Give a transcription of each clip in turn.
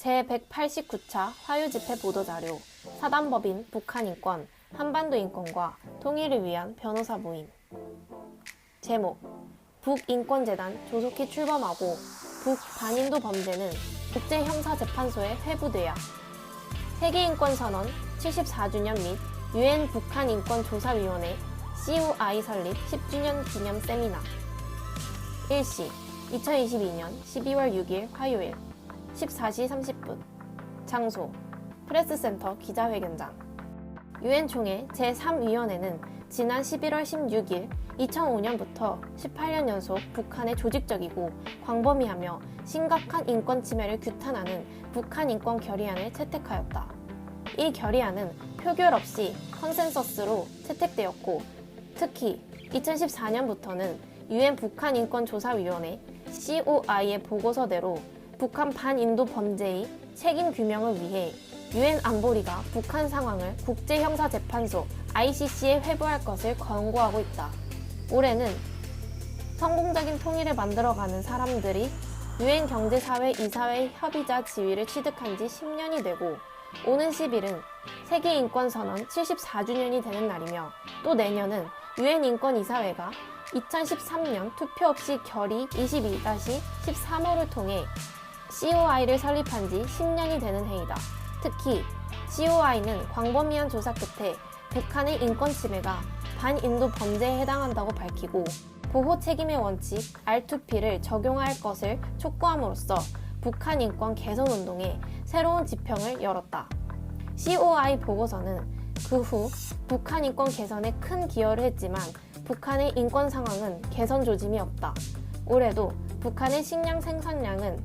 제189차 화유집회 보도자료 사단법인 북한인권 한반도 인권과 통일을 위한 변호사 모임. 제목 북인권재단 조속히 출범하고 북반인도 범죄는 국제형사재판소에 회부돼야. 세계인권선언 74주년 및 유엔 북한인권조사위원회 COI 설립 10주년 기념 세미나. 일시 2022년 12월 6일 화요일 14시 30분 장소 프레스센터 기자회견장 유엔 총회 제3위원회는 지난 11월 16일 2005년부터 18년 연속 북한의 조직적이고 광범위하며 심각한 인권 침해를 규탄하는 북한 인권 결의안을 채택하였다. 이 결의안은 표결 없이 컨센서스로 채택되었고 특히 2014년부터는 유엔 북한 인권 조사위원회 COI의 보고서대로 북한 반인도 범죄의 책임 규명을 위해 유엔 안보리가 북한 상황을 국제형사재판소 ICC에 회부할 것을 권고하고 있다. 올해는 성공적인 통일을 만들어가는 사람들이 유엔 경제사회 이사회 협의자 지위를 취득한 지 10년이 되고 오는 10일은 세계인권선언 74주년이 되는 날이며 또 내년은 유엔 인권이사회가 2013년 투표 없이 결의 22-13호를 통해 COI를 설립한 지 10년이 되는 해이다. 특히 COI는 광범위한 조사 끝에 북한의 인권 침해가 반인도 범죄에 해당한다고 밝히고 보호 책임의 원칙 R2P를 적용할 것을 촉구함으로써 북한 인권 개선 운동에 새로운 지평을 열었다. COI 보고서는 그 후 북한 인권 개선에 큰 기여를 했지만 북한의 인권 상황은 개선 조짐이 없다. 올해도 북한의 식량 생산량은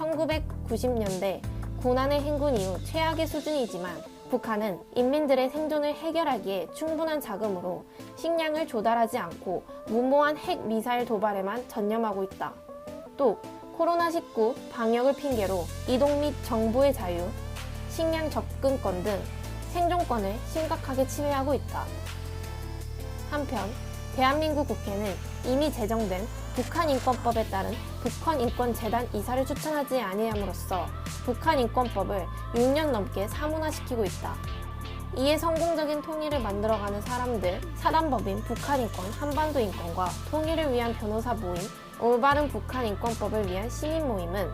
1990년대 고난의 행군 이후 최악의 수준이지만 북한은 인민들의 생존을 해결하기에 충분한 자금으로 식량을 조달하지 않고 무모한 핵 미사일 도발에만 전념하고 있다. 또 코로나19 방역을 핑계로 이동 및 정보의 자유, 식량 접근권 등 생존권을 심각하게 침해하고 있다. 한편 대한민국 국회는 이미 제정된 북한인권법에 따른 북한인권재단 이사를 추천하지 아니함으로써 북한인권법을 6년 넘게 사문화시키고 있다. 이에 성공적인 통일을 만들어가는 사람들, 사단법인 북한인권 한반도인권과 통일을 위한 변호사 모임, 올바른 북한인권법을 위한 시민 모임은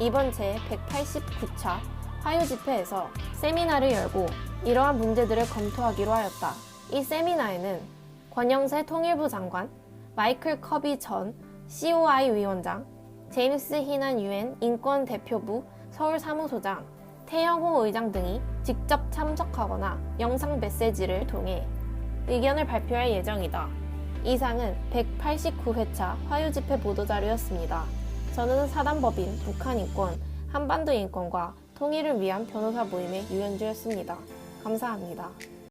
이번 제189차 화요 집회에서 세미나를 열고 이러한 문제들을 검토하기로 하였다. 이 세미나에는 권영세 통일부 장관, 마이클 커비 전 COI 위원장, 제임스 희난 유엔 인권 대표부 서울 사무소장, 태영호 의장 등이 직접 참석하거나 영상 메시지를 통해 의견을 발표할 예정이다. 이상은 189회차 화요집회 보도자료였습니다. 저는 사단법인 북한인권, 한반도인권과 통일을 위한 변호사 모임의 유현주였습니다. 감사합니다.